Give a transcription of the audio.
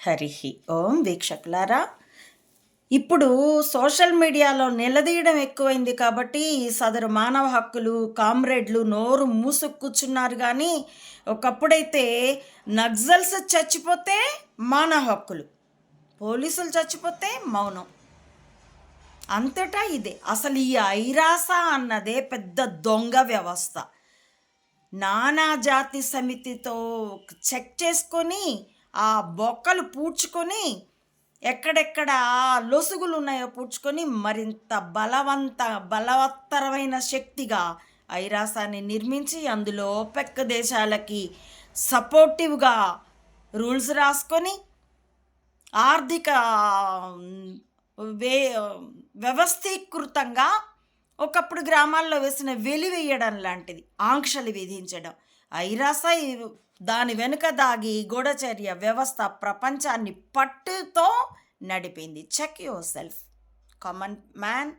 హరి ఓం వీక్షకులారా. ఇప్పుడు సోషల్ మీడియాలో నిలదీయడం ఎక్కువైంది కాబట్టి సదరు మానవ హక్కులు కామ్రేడ్లు నోరు మూసుకు కూర్చున్నారు కానీ ఒకప్పుడైతే నక్సల్స్ చచ్చిపోతే మానవ హక్కులు పోలీసులు చచ్చిపోతే మౌనం. అంతటా ఇదే. అసలు ఈ ఐరాస అన్నదే పెద్ద దొంగ వ్యవస్థ. నానా జాతి సమితితో చెక్ చేసుకొని ఆ బొక్కలు పూడ్చుకొని ఎక్కడెక్కడ లొసుగులు ఉన్నాయో పూడ్చుకొని మరింత బలవంత బలవత్తరమైన శక్తిగా ఐరాసాన్ని నిర్మించి అందులో పెక్క దేశాలకి సపోర్టివ్గా రూల్స్ రాసుకొని ఆర్థిక వే వ్యవస్థీకృతంగా ఒకప్పుడు గ్రామాల్లో వేసిన వెలివేయడం లాంటిది ఆంక్షలు విధించడం. ఐరాస దాని వెనుక దాగి గూఢచర్య వ్యవస్థ ప్రపంచాన్ని పట్టుతో నడిపింది. Check yourself common man